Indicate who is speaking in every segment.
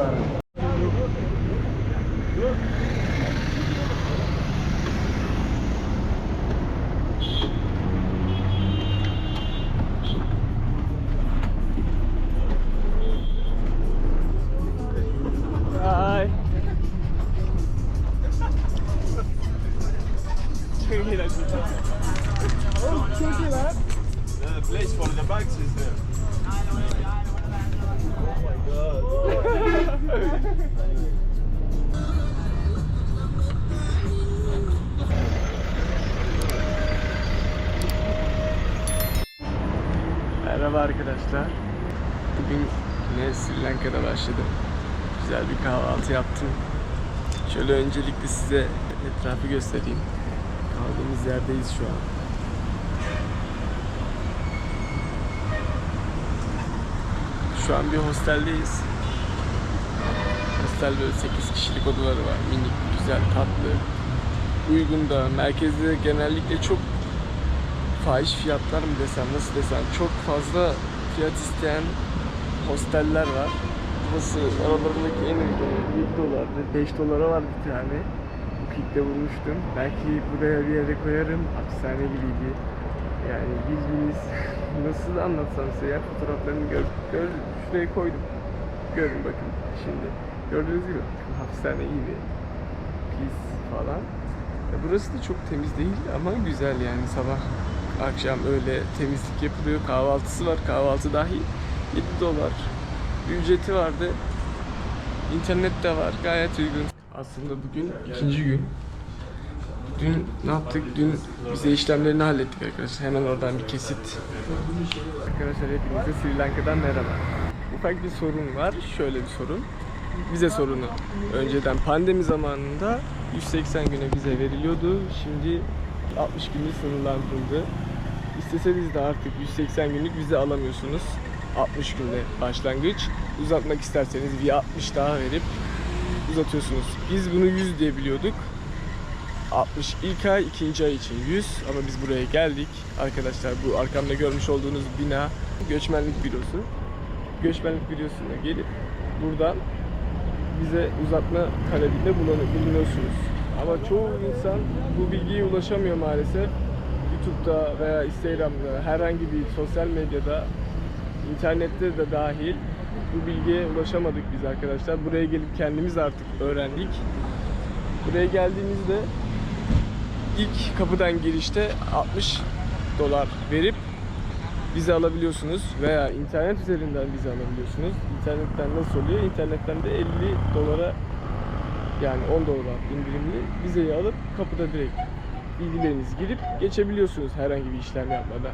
Speaker 1: Thank you. Arkadaşlar. Bugün yine Sri Lanka'da başladım. Güzel bir kahvaltı yaptım. Şöyle öncelikle size etrafı göstereyim. Kaldığımız yerdeyiz şu an. Şu an bir hosteldeyiz. Hostel böyle 8 kişilik odaları var. Minik, güzel, tatlı. Uygun da. Merkezde genellikle çok fahiş fiyatlar mı desem, nasıl desem çok fazla fiyat isteyen hosteller var. Burası aralarındaki en uygunu 7 dolar ve 5 dolara var bir tane. Bukik'te bulmuştum. Belki buraya bir yere koyarım. Hapishane gibiydi. Yani biz nasıl anlatsam size ya fotoğraflarını gör, gör şuraya koydum. Görün bakın şimdi. Gördüğünüz gibi hapishane gibi. Pis falan. Burası da çok temiz değil ama güzel yani sabah akşam öyle temizlik yapılıyor. Kahvaltısı var. Kahvaltı dahil 7 dolar. Ücreti vardı. İnternet de var. Gayet uygun. Aslında bugün ikinci gün. Dün ne yaptık? Dün bize işlemlerini hallettik arkadaşlar. Hemen oradan bir kesit. Arkadaşlar hepinize Sri Lanka'dan merhaba. Ufak bir sorun var. Şöyle bir sorun. Vize sorunu. Önceden pandemi zamanında 180 güne vize veriliyordu. Şimdi 60 günlük sınırlandırıldı. İsteseniz de artık 180 günlük vize alamıyorsunuz. 60 günde başlangıç. Uzatmak isterseniz bir 60 daha verip uzatıyorsunuz. Biz bunu 100 diye biliyorduk. 60 ilk ay, ikinci ay için 100 ama biz buraya geldik. Arkadaşlar bu arkamda görmüş olduğunuz bina göçmenlik bürosu. Göçmenlik bürosuna gelip buradan bize uzatma talebinde bulun- bulunuyorsunuz. Ama çoğu insan bu bilgiye ulaşamıyor maalesef. YouTube'da veya Instagram'da herhangi bir sosyal medyada internette de dahil bu bilgiye ulaşamadık biz arkadaşlar. Buraya gelip kendimiz artık öğrendik. Buraya geldiğimizde ilk kapıdan girişte 60 dolar verip vize alabiliyorsunuz veya internet üzerinden vize alabiliyorsunuz. İnternetten nasıl oluyor? İnternetten de 50 dolara yani 10 dolar indirimli vizeyi alıp kapıda direkt bilgilerinizi girip geçebiliyorsunuz herhangi bir işlem yapmadan.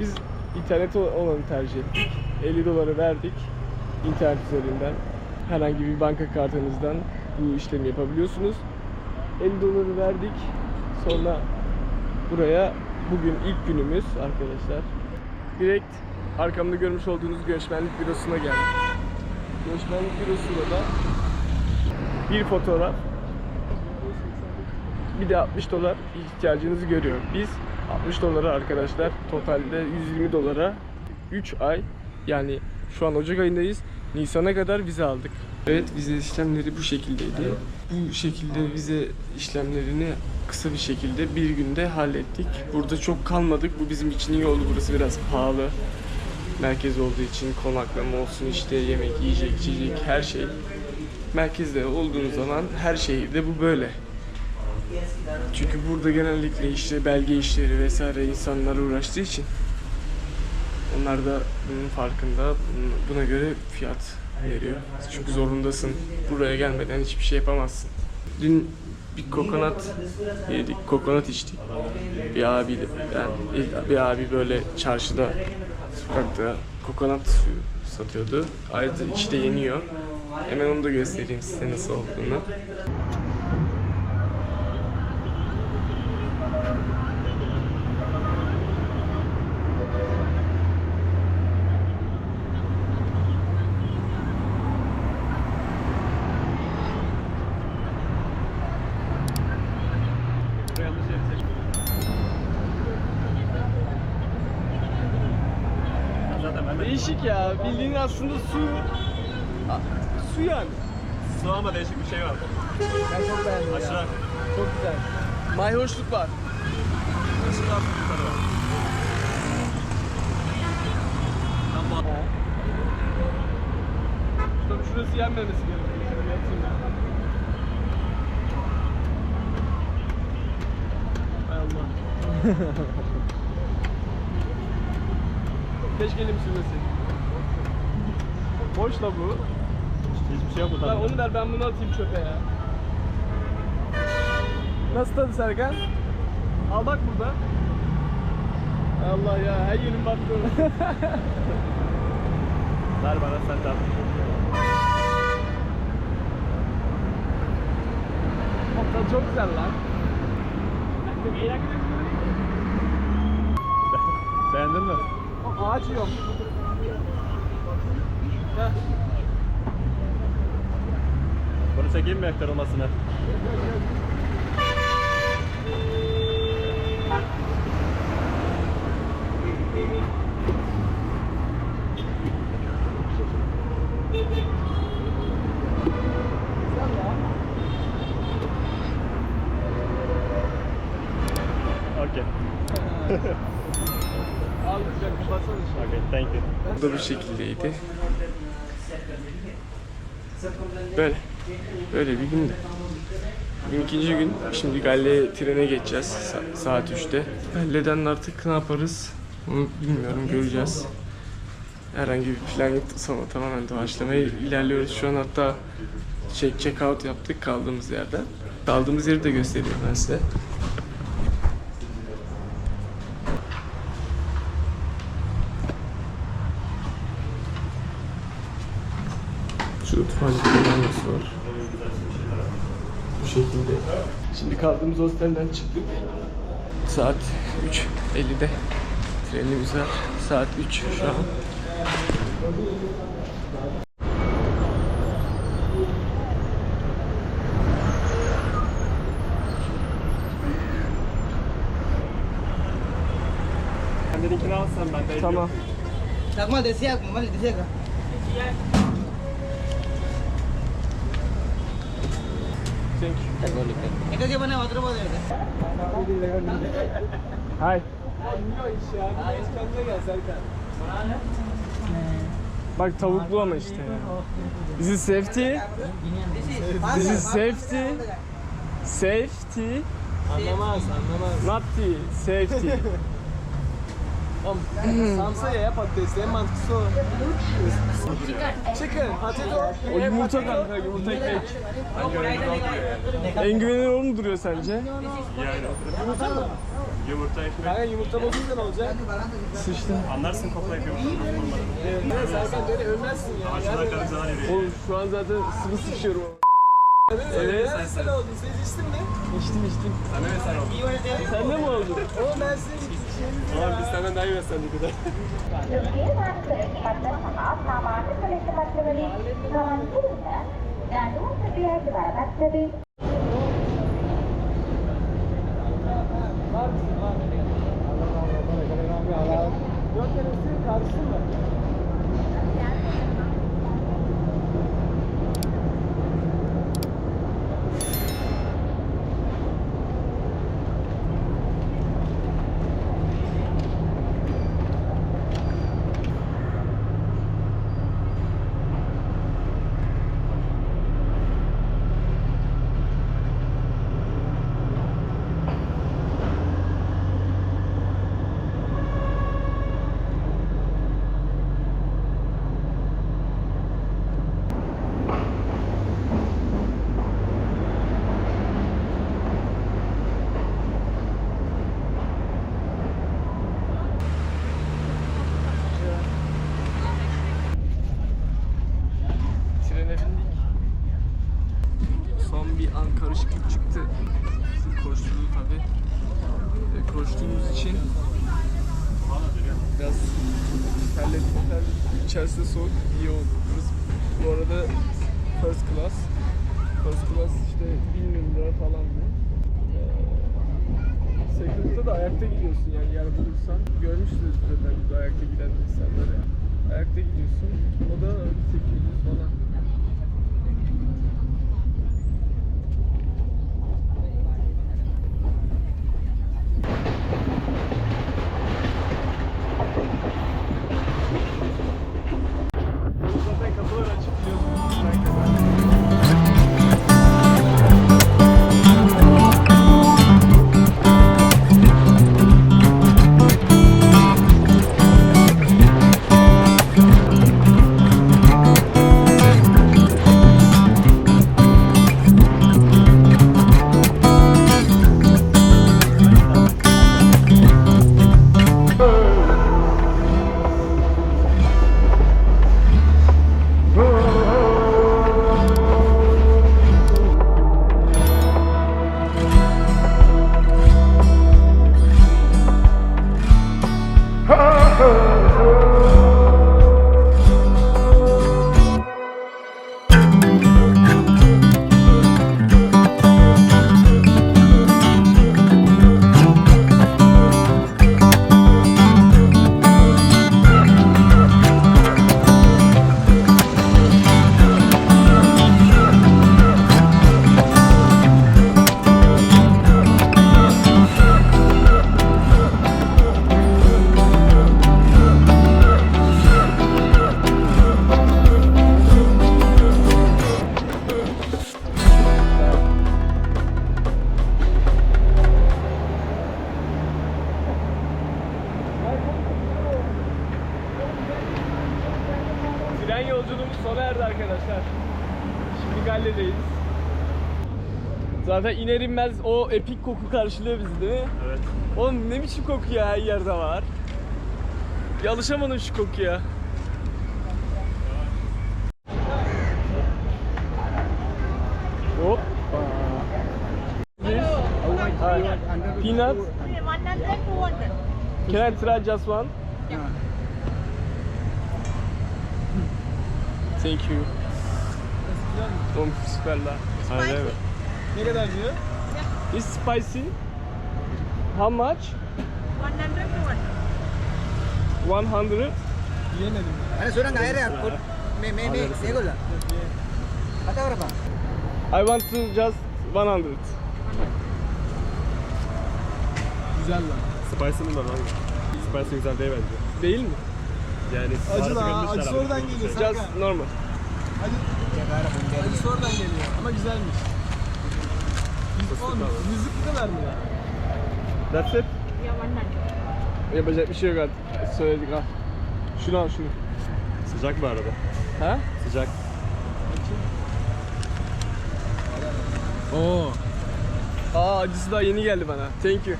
Speaker 1: Biz internet olanı tercih ettik. 50 doları verdik internet üzerinden. Herhangi bir banka kartınızdan bu işlemi yapabiliyorsunuz. 50 doları verdik. Sonra buraya bugün ilk günümüz arkadaşlar. Direkt arkamda görmüş olduğunuz göçmenlik bürosuna geldik. Göçmenlik bürosunda da bir fotoğraf bir de 60 dolar ihtiyacınızı görüyor. Biz 60 dolara arkadaşlar totalde 120 dolara 3 ay yani şu an Ocak ayındayız. Nisan'a kadar vize aldık. Evet vize işlemleri bu şekildeydi. Bu şekilde vize işlemlerini kısa bir şekilde bir günde hallettik. Burada çok kalmadık. Bu bizim için iyi oldu. Burası biraz pahalı. Merkez olduğu için konaklama olsun işte yemek, yiyecek, içecek her şey. Merkezde olduğunuz zaman her şehirde bu böyle. Çünkü burada genellikle işte belge işleri vesaire insanlar uğraştığı için onlar da bunun farkında. Buna göre fiyat veriyor. Çünkü zorundasın. Buraya gelmeden hiçbir şey yapamazsın. Dün bir kokonat yedik, kokonat içtik. Bir abi, yani bir abi böyle çarşıda, sokakta kokonat suyu satıyordu. Ayrıca içi de yeniyor. Hemen onu da göstereyim size nasıl olduğunu. Değişik ya. Bildiğin aslında su. Su yani.
Speaker 2: Su ama değişik bir şey var.
Speaker 1: Ben çok beğendim
Speaker 2: Aşağı.
Speaker 1: Çok güzel. Mayhoşluk var.
Speaker 2: Aşağı yukarı var.
Speaker 1: Tabii şurası yenmemesi gerekiyor. Hay Allah. Keşke elim sürmesin. Boş la bu.
Speaker 2: Hiçbir şey yok
Speaker 1: Lan onu ver ben bunu atayım çöpe ya. Nasıl tadı Serkan? Al bak burada. Allah ya her yerim battı.
Speaker 2: Ver bana sen de at.
Speaker 1: Tadı çok güzel lan.
Speaker 2: Beğendin mi?
Speaker 1: Ağaç yiyorum.
Speaker 2: Bunu çekeyim mi aktarılmasını? Okay.
Speaker 1: Bu da bu şekildeydi. Böyle. Böyle bir gündü. Bugün ikinci gün. Şimdi Galle'ye trene geçeceğiz sa- saat 3'te. Galle'den artık ne yaparız? Onu bilmiyorum göreceğiz. Herhangi bir plan yok sonra tamamen doğaçlamaya ilerliyoruz. Şu an hatta check check out yaptık kaldığımız yerden. Kaldığımız yeri de göstereyim ben size. Şurada tuvalet kullanması var. Bu şekilde. Şimdi kaldığımız hostelden çıktık. Saat 3.50'de trenimiz var. Saat 3 şu an.
Speaker 2: Kendininkini alsan ben de
Speaker 1: Tamam.
Speaker 3: Takma desea, como le decía acá. Poder.
Speaker 1: Hay. Bak tavuklu ama işte. This is safety. This is safety. Safety.
Speaker 3: Anlamaz, anlamaz.
Speaker 1: Not tea. Safety.
Speaker 3: Samsa'ya yap patatesi en mantıklısı o. Chicken, potato.
Speaker 1: O yumurta kanka, yumurta ekmek. En güvenilir o mu duruyor sence?
Speaker 2: Yani. Yumurta ekmek.
Speaker 3: Kanka yumurta bozulunca ne olacak?
Speaker 1: Sıçtı.
Speaker 2: Anlarsın koklayıp yumurtanın olmadığını.
Speaker 3: Ne Serkan böyle ölmezsin ya.
Speaker 2: Ama şuna kadar zarar veriyor.
Speaker 1: Oğlum şu an zaten sıvı sıçıyorum. Evet.
Speaker 3: Sen sen oldun, sen içtin mi?
Speaker 1: İçtim içtim.
Speaker 2: Sen de mi sen oldun?
Speaker 1: Sen de mi oldun?
Speaker 3: Oğlum ben senin
Speaker 2: Ulan biz senden daha iyi beslendik bir de.
Speaker 4: Türkiye Masyarakat sama samanı kaliteli karantina gandum sedia sebarat jadi
Speaker 3: Dört tanesi karşısın mı?
Speaker 1: Trene bir an karışıklık çıktı. Koşturdu tabi. Koştuğumuz için biraz terledik. İçerisi soğuk. iyi oldu. Bu arada first class. First class işte 1000 lira falandı. Ee, Second'da da ayakta gidiyorsun yani yer bulursan. Görmüşsünüz zaten biz ayakta giden insanları. Ayakta gidiyorsun. O da 800 falan. Tren yolculuğumuz sona erdi arkadaşlar. Şimdi Galle'deyiz. Zaten iner inmez o epik koku karşılıyor bizi değil mi?
Speaker 2: Evet.
Speaker 1: Oğlum ne biçim koku ya her yerde var. Bir alışamadım şu kokuya. Hop. This? Hi. Peanuts? Can I try just one? Thank you. Oğlum süper la.
Speaker 2: Aynen evet.
Speaker 3: Ne kadar diyor?
Speaker 1: Is spicy? How much? 100?
Speaker 3: Yiyemedim.
Speaker 5: Ada sudah nggak air ya? Put me me me me gula. Kata berapa?
Speaker 1: I want to just 100.
Speaker 3: Güzel lan.
Speaker 2: Spice'ının da lan. Spice güzel değil bence.
Speaker 1: Değil mi?
Speaker 2: Yani
Speaker 3: Acı Acısı
Speaker 2: ama.
Speaker 3: oradan geliyor.
Speaker 1: Just normal.
Speaker 3: Acısı oradan geliyor. Ama güzelmiş. Yüz- Oğlum, yüzlük bu kadar mı ya?
Speaker 1: That's it. Yapacak bir şey yok artık. Söyledik ha. Şunu al şunu.
Speaker 2: Sıcak bu arada.
Speaker 1: Ha?
Speaker 2: Sıcak.
Speaker 1: Oo. Aa acısı daha yeni geldi bana. Thank you.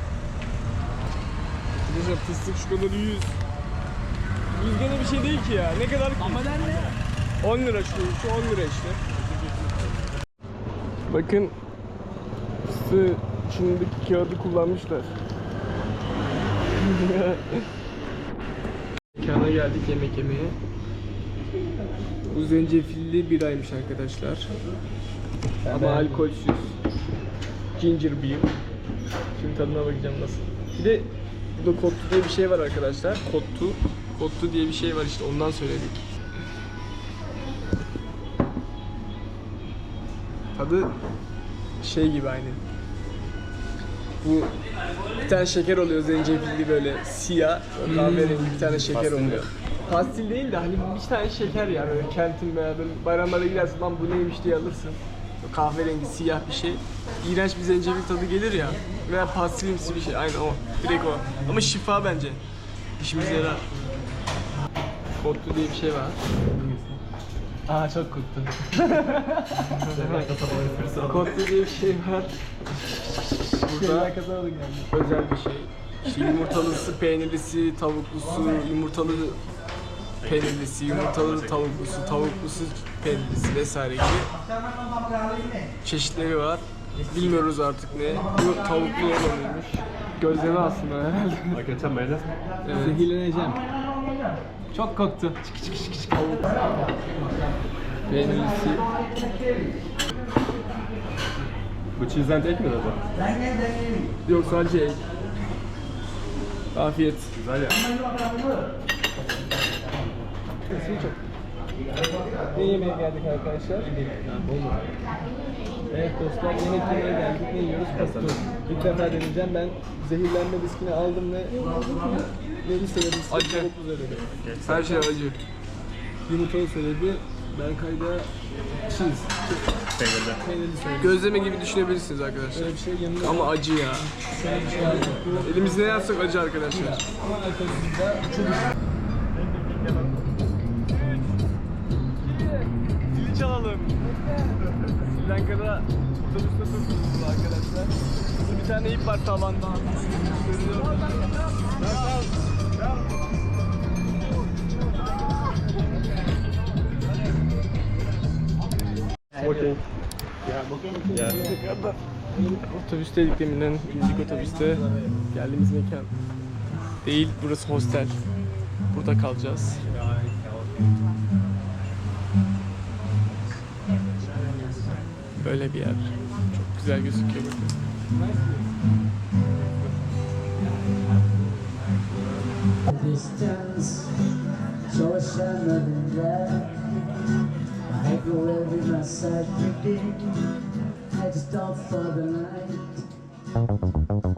Speaker 1: Arkadaşlar fıstık şu kadar 100. 100 gene bir şey değil ki ya. Ne kadar ki? Ama ne? 10 lira şu, şu 10 lira işte. Bakın fıstığı içindeki kağıdı kullanmışlar. Mekana geldik yemek yemeye. Bu zencefilli biraymış arkadaşlar. Ama alkolsüz. Ginger beer. Şimdi tadına bakacağım nasıl. Bir de burada kottu diye bir şey var arkadaşlar. Kottu. Kottu diye bir şey var işte ondan söyledik. Tadı şey gibi aynı. Bu bir tane şeker oluyor zencefilli böyle siyah kahverengi bir tane şeker oluyor. Pastil değil de hani bir tane şeker ya böyle kentin veya böyle bayramlara gidersin lan bu neymiş diye alırsın. Böyle kahverengi siyah bir şey. İğrenç bir zencefil tadı gelir ya. Veya pastilimsi bir şey aynı o. Direkt o. Ama şifa bence. İşimize yarar. Kotlu diye bir şey var. Aa çok koktu. Kotlu diye bir şey var. Burada özel bir şey. İşte yumurtalısı, peynirlisi, tavuklusu, yumurtalı peynirlisi, yumurtalı tavuklusu, tavuklusu peynirlisi vesaire gibi çeşitleri var. Bilmiyoruz artık ne. Bu tavuklu olanıymış. Gözleme aslında herhalde.
Speaker 2: Hakikaten mayonez.
Speaker 1: Evet.
Speaker 3: Zehirleneceğim.
Speaker 1: Çok koktu. Çık çık çık çık. Peynirlisi.
Speaker 2: Bu cheese'den tek mi acaba?
Speaker 1: Yok sadece egg. Afiyet.
Speaker 2: Güzel ya.
Speaker 3: Ne yemeğe geldik arkadaşlar? Evet dostlar yemek yemeye geldik. Ne yiyoruz? Pasta. İlk defa deneyeceğim. Ben zehirlenme riskini aldım ve neli söyledi?
Speaker 1: Acı. Her şey acı.
Speaker 3: Yumurtalı söyledi. Berkay da cheese.
Speaker 2: Peynirde.
Speaker 3: Peynirli söyledi.
Speaker 1: Gözleme gibi düşünebilirsiniz arkadaşlar.
Speaker 3: Böyle bir şey yanında
Speaker 1: Ama acı ya.
Speaker 3: şöyle bir şey aldık. Bu
Speaker 1: Elimizde ne yapsak acı arkadaşlar.
Speaker 3: ama de çok
Speaker 1: Zili çalalım. Sri Lanka'da otobüste hızlı arkadaşlar. Bir tane ip var tavanda. Görüyorum.
Speaker 2: Okey. Ya.
Speaker 1: Otobüsteydik deminden, bindik otobüste. Geldiğimiz mekan değil, burası hostel. Burada kalacağız. Böyle bir yer. Çok güzel gözüküyor bakın.
Speaker 6: So I shall not in there. I go every my side I just stop for the night.